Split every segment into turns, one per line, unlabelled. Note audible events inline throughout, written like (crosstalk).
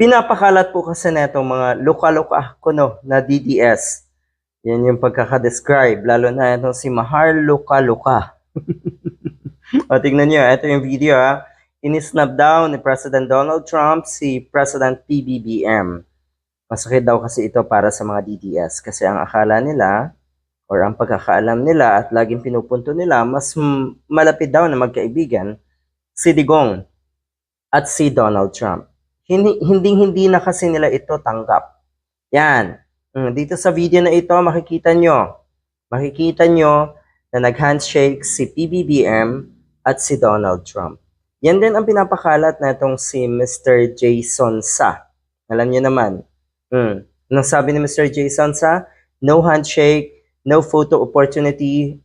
Pinapakalat po kasi na itong mga luka-luka kuno na DDS. Yan yung pagkakadescribe, lalo na itong si Mahar Luka-Luka. (laughs) o tingnan nyo, ito yung video ha. Inisnap daw ni President Donald Trump si President PBBM. Masakit daw kasi ito para sa mga DDS kasi ang akala nila or ang pagkakaalam nila at laging pinupunto nila, mas malapit daw na magkaibigan si Digong at si Donald Trump. Hindi, hindi, hindi na kasi nila ito tanggap. Yan. Mm, Dito sa video na ito, makikita nyo. Makikita nyo na nag-handshake si PBBM at si Donald Trump. Yan din ang pinapakalat na itong si Mr. Jason Sa. Alam nyo naman. Mm. Anong sabi ni Mr. Jason Sa? No handshake, no photo opportunity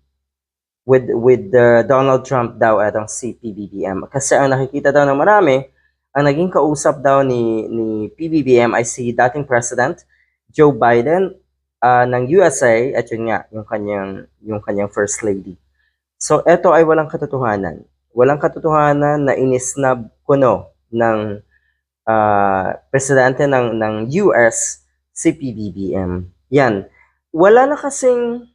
with with the Donald Trump daw atong si PBBM. Kasi ang nakikita daw ng marami, ang naging kausap daw ni ni PBBM ay si dating President Joe Biden ah, ng USA at yun nga yung kanyang yung kanyang first lady. So eto ay walang katotohanan. Walang katotohanan na inisnab kuno ng ah, presidente ng ng US si PBBM. Yan. Wala na kasing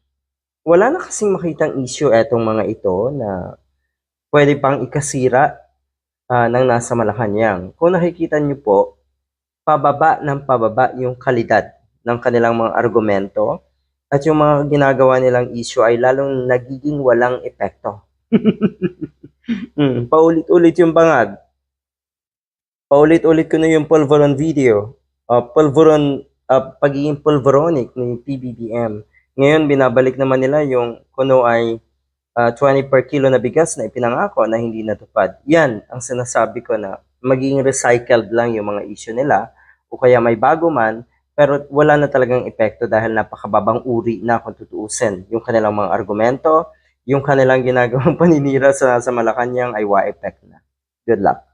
wala na kasing makitang issue etong mga ito na pwede pang ikasira ah, ng nasa Malacanang. Kung nakikita niyo po, pababa ng pababa yung kalidad ng kanilang mga argumento at yung mga ginagawa nilang issue ay lalong nagiging walang epekto. (laughs) mm, paulit-ulit yung bangag. Paulit-ulit ko na yung pulveron video. Uh, pulveron, uh, pagiging pulveronic ni PBBM. Ngayon, binabalik naman nila yung kuno ay ah, 20 per kilo na bigas na ipinangako na hindi natupad. Yan ang sinasabi ko na magiging recycled lang yung mga issue nila o kaya may bago man pero wala na talagang epekto dahil napakababang uri na kung tutuusin yung kanilang mga argumento, yung kanilang ginagawang (laughs) paninira sa, sa Malacanang ay wa effect na. Good luck.